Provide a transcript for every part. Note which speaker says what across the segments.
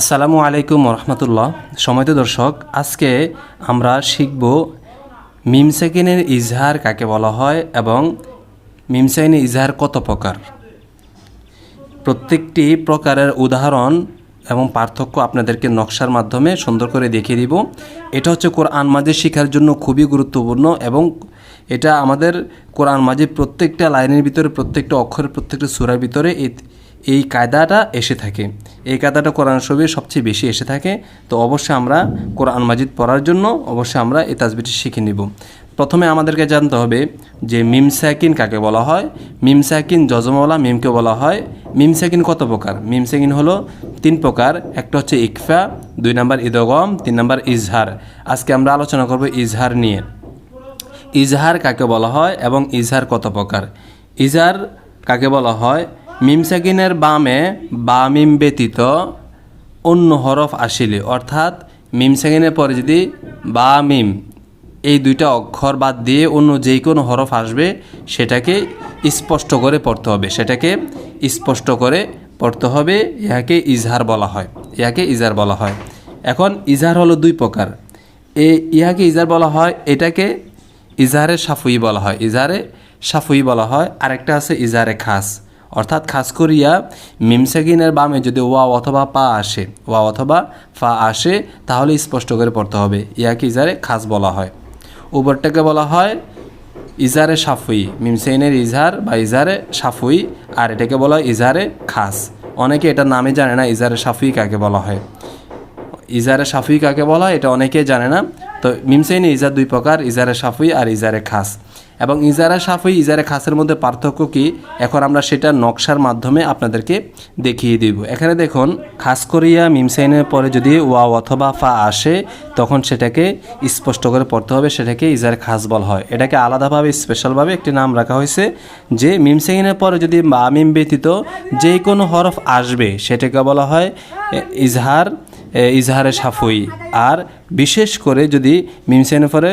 Speaker 1: আসসালামু আলাইকুম রহমতুল্লাহ সময়ত দর্শক, আজকে আমরা শিখব মিম সেকেন্ডের ইজহার কাকে বলা হয় এবং মিম সেকেন্ডের ইজহার কত প্রকার। প্রত্যেকটি প্রকারের উদাহরণ এবং পার্থক্য আপনাদেরকে নকশার মাধ্যমে সুন্দর করে দেখিয়ে দিব। এটা হচ্ছে কোরআন মাজিদ শেখার জন্য খুবই গুরুত্বপূর্ণ এবং এটা আমাদের কোরআন মাজিদ প্রত্যেকটা লাইনের ভিতরে, প্রত্যেকটা অক্ষরের, প্রত্যেকটা সুরার ভিতরে এই এই কায়দাটা এসে থাকে। এই কায়দাটা কোরআন শরীফে সবচেয়ে বেশি এসে থাকে। তো অবশ্যই আমরা কোরআন মাজিদ পড়ার জন্য অবশ্যই আমরা এই তাজবিটি শিখে নিব। প্রথমে আমাদেরকে জানতে হবে যে মিম সাকিন কাকে বলা হয়? মিম সাকিন যজমওয়ালা মিমকে বলা হয়। মিম সাকিন কত প্রকার? মিম সাকিন হলো তিন প্রকার। একটা হচ্ছে ইকফা, দুই নাম্বার ইদগম, তিন নাম্বার ইজহার। আজকে আমরা আলোচনা করব ইজহার নিয়ে। ইজহার কাকে বলা হয় এবং ইজহার কত প্রকার? ইজহার কাকে বলা হয়? মিম সাকিনের বামে বা মিম ব্যতীত অন্য হরফ আসিলে, অর্থাৎ মিম সাকিনের পরে যদি বা মিম, এই দুইটা অক্ষর বাদ দিয়ে অন্য যেই কোনো হরফ আসবে, সেটাকে স্পষ্ট করে পড়তে হবে। সেটাকে স্পষ্ট করে পড়তে হবে ইহাকে ইজহার বলা হয়। ইহাকে ইজহার বলা হয়। এখন ইজহার হলো দুই প্রকার। এ, ইহাকে ইজহার বলা হয়, এটাকে ইজহারে সাফুই বলা হয়। ইজহারে সাফুই বলা হয়। আরেকটা আছে ইজহারে খাস। অর্থাৎ খাস করিয়া মিমসাগিনের বামে যদি ওয়া অথবা পা আসে ওয়া অথবা ফা আসে, তাহলে স্পষ্ট করে পড়তে হবে। ইয়াকে ইজারে খাস বলা হয়। উপরটাকে বলা হয় ইজারে সাফুই মিমসাইনের ইজহার বা ইজারে সাফুই, আর এটাকে বলা হয় ইজারে খাস। অনেকে এটার নামে জানে না, ইজারে সাফুই কাকে বলা হয়। ইজারে সাফুই কাকে বলা হয়, এটা অনেকেই জানে না। তো মিমসাইনে ইজার দুই প্রকার, ইজারে সাফুই আর ইজারে খাস। এবং ইজারা সাফুই ইজারে খাসের মধ্যে পার্থক্য কি? এখন আমরা সেটা নকশার মাধ্যমে আপনাদেরকে দেখিয়ে দিব। এখানে দেখুন, খাস করিয়া মিমসাইনের পরে যদি ওয়া অথবা ফা আসে, তখন সেটাকে স্পষ্ট করে পড়তে হবে, সেটাকে ইজারে খাস বলা হয়। এটাকে আলাদাভাবে স্পেশালভাবে একটি নাম রাখা হয়েছে যে মিমসাইনের পরে যদি বা মিম ব্যতীত যে কোনো হরফ আসবে, সেটাকে বলা হয় ইজহার ইজহারে সাফুই আর বিশেষ করে যদি মিমসাইনের পরে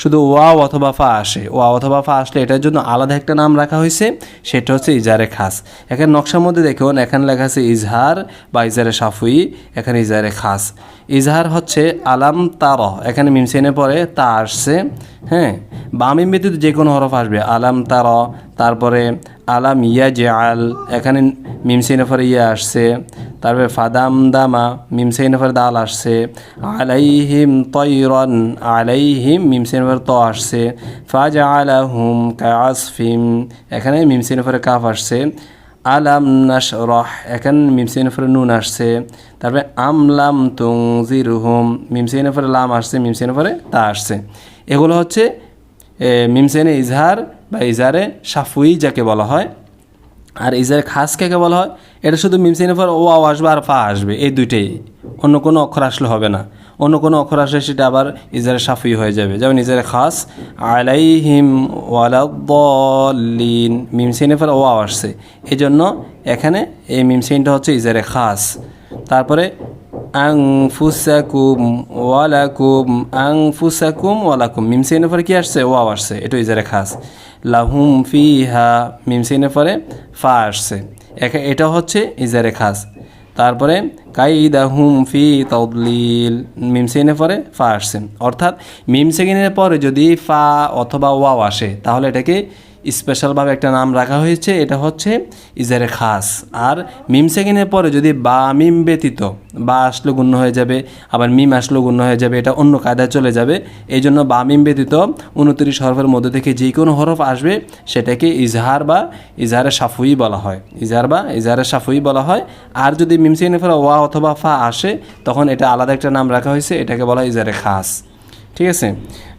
Speaker 1: শুধু ওয়াও অথবা ফা আসে। ওয়া অথবা ফা আসলে এটার জন্য আলাদা একটা নাম রাখা হয়েছে, সেটা হচ্ছে ইজারে খাস। এখানে নকশার মধ্যে দেখুন, এখানে লেখা আছে ইজহার বা ইজারে সাফুই এখানে ইজারে খাস। ইজহার হচ্ছে আলাম তার, এখানে মিমসেনে পরে তা আসছে হ্যাঁ? বামিম ব্যতীত যে কোনো হরফ আসবে, আলাম তার, তারপরে আলাম ইয়া জে আল এখানে মিমসেনে পরে ইয়া আসছে, তারপরে ফাদাম দামা মিমসেনে পরে দাল আসছে, আলাইহিম তৈরন, আলাইহিম মিমসেনে পরে ত আসছে ফাজা আলাহুম কাসফিম এখানে মিমসেনে পরে কাফ আসছে, আলাম নাস রহ এখানে মিমসেন ফরে নুন আসছে, তারপরে আমলাম তুং জির হুম মিমসেন ফরে লাম আসছে মিমসেন ফরে তা আসছে। এগুলো হচ্ছে মিমসেনে ইজহার বা ইজারে সাফুই যাকে বলা হয়, আর ইজহারে খাস কাকে বলা হয়, এটা শুধু মিমসেনের পর ও আও আসবে আর ফা আসবে, এই দুইটাই। অন্য কোনো অক্ষর আসলে হবে না। অন্য কোনো অক্ষর আসলে সেটা আবার ইজারে সাফুই হয়ে যাবে। যেমন ইজারে খাস, আলাইহিম ওয়ালাদ্দলিন মিমসেনের পর ও আও আসছে। এই জন্য এখানে এই মিমসেনটা হচ্ছে ইজারে খাস। তারপরে আং ফুসাকুম ওয়ালাকুম আং ফুসাকুম ওয়ালাকুম মিমসেনের পরে কি আসছে? ওয়াও আসছে। এটা ইজারে খাস। লাহুম ফিহা মিমসিনের পরে ফা আসছে। এটা হচ্ছে ইজারে খাস। তারপরে কাইদাহুম ফি তদলিল মিমসেগিনের পরে ফা আসছে। অর্থাৎ মিমসেগিনের পরে যদি ফা অথবা ওয়াও আসে, তাহলে এটাকে স্পেশালভাবে একটা নাম রাখা হয়েছে, এটা হচ্ছে ইজারে খাস। আর মিম সেকেন্ডের পরে যদি বা মিম ব্যতীত, বা আসলো গুণ্য হয়ে যাবে, আবার মিম আসলো গুণ্য হয়ে যাবে, এটা অন্য কায়দায় চলে যাবে এই জন্য বা মিম ব্যতীত উনত্রিশ হরফের মধ্যে থেকে যে কোনো হরফ আসবে, সেটাকে ইজহার বা ইজহারে সাফুই বলা হয়। ইজহার বা ইজহারে সাফুই বলা হয়। আর যদি মিম সেকেন্ডের পরে ওয়া অথবা ফা আসে, তখন এটা আলাদা একটা নাম রাখা হয়েছে, এটাকে বলা হয় ইজহারে খাস। ঠিক আছে?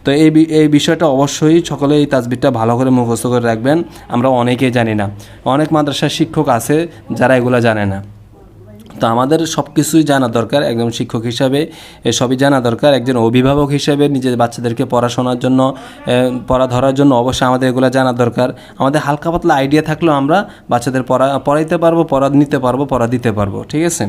Speaker 1: তো এই এই বিষয়টা অবশ্যই সকলে এই তাজবিরটা ভালো করে মুখস্থ করে রাখবেন। আমরা অনেকেই জানি না। অনেক মাদ্রাসার শিক্ষক আছে যারা এগুলো জানে না। তো আমাদের সব কিছুই জানা দরকার একজন শিক্ষক হিসাবে। সবই জানা দরকার। একজন অভিভাবক হিসাবে নিজের বাচ্চাদেরকে পড়াশোনার জন্য পড়া ধরার জন্য অবশ্যই আমাদের এগুলো জানা দরকার। আমাদের হালকা পাতলা আইডিয়া থাকলেও আমরা বাচ্চাদের পড়া, পড়াইতে পারব, পড়া নিতে পারব, পড়া দিতে পারব। ঠিক আছে?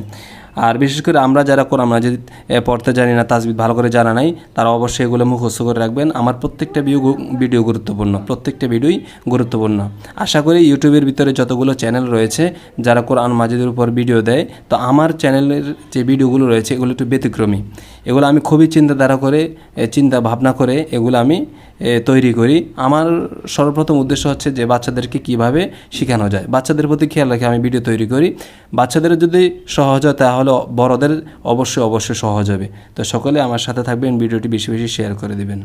Speaker 1: আর বিশেষ করে আমরা যারা কোরআন মাজিদ এ, পড়তে জানি না তাজবিদ ভালো করে জানা নাই তারা অবশ্যই এগুলো মুখস্থ করে রাখবেন। আমার প্রত্যেকটা ভিডিও ভিডিও গুরুত্বপূর্ণ প্রত্যেকটা ভিডিওই গুরুত্বপূর্ণ। আশা করি ইউটিউবের ভিতরে যতগুলো চ্যানেল রয়েছে যারা কোরআন মাজিদের উপর ভিডিও দেয় তো আমার চ্যানেলের যে ভিডিওগুলো রয়েছে এগুলো একটু ব্যতিক্রমী। এগুলো আমি খুবই চিন্তাধারা করে চিন্তা ভাবনা করে এগুলো আমি তৈরি করি। আমার সর্বপ্রথম উদ্দেশ্য হচ্ছে যে বাচ্চাদেরকে কীভাবে শেখানো যায়। বাচ্চাদের প্রতি খেয়াল রেখে আমি ভিডিও তৈরি করি। বাচ্চাদের যদি সহজ হয় তাহলে বড়দের অবশ্যই অবশ্যই সহজ হবে। তো সকলে আমার সাথে থাকবেন, ভিডিওটি বেশি বেশি শেয়ার করে দিবেন।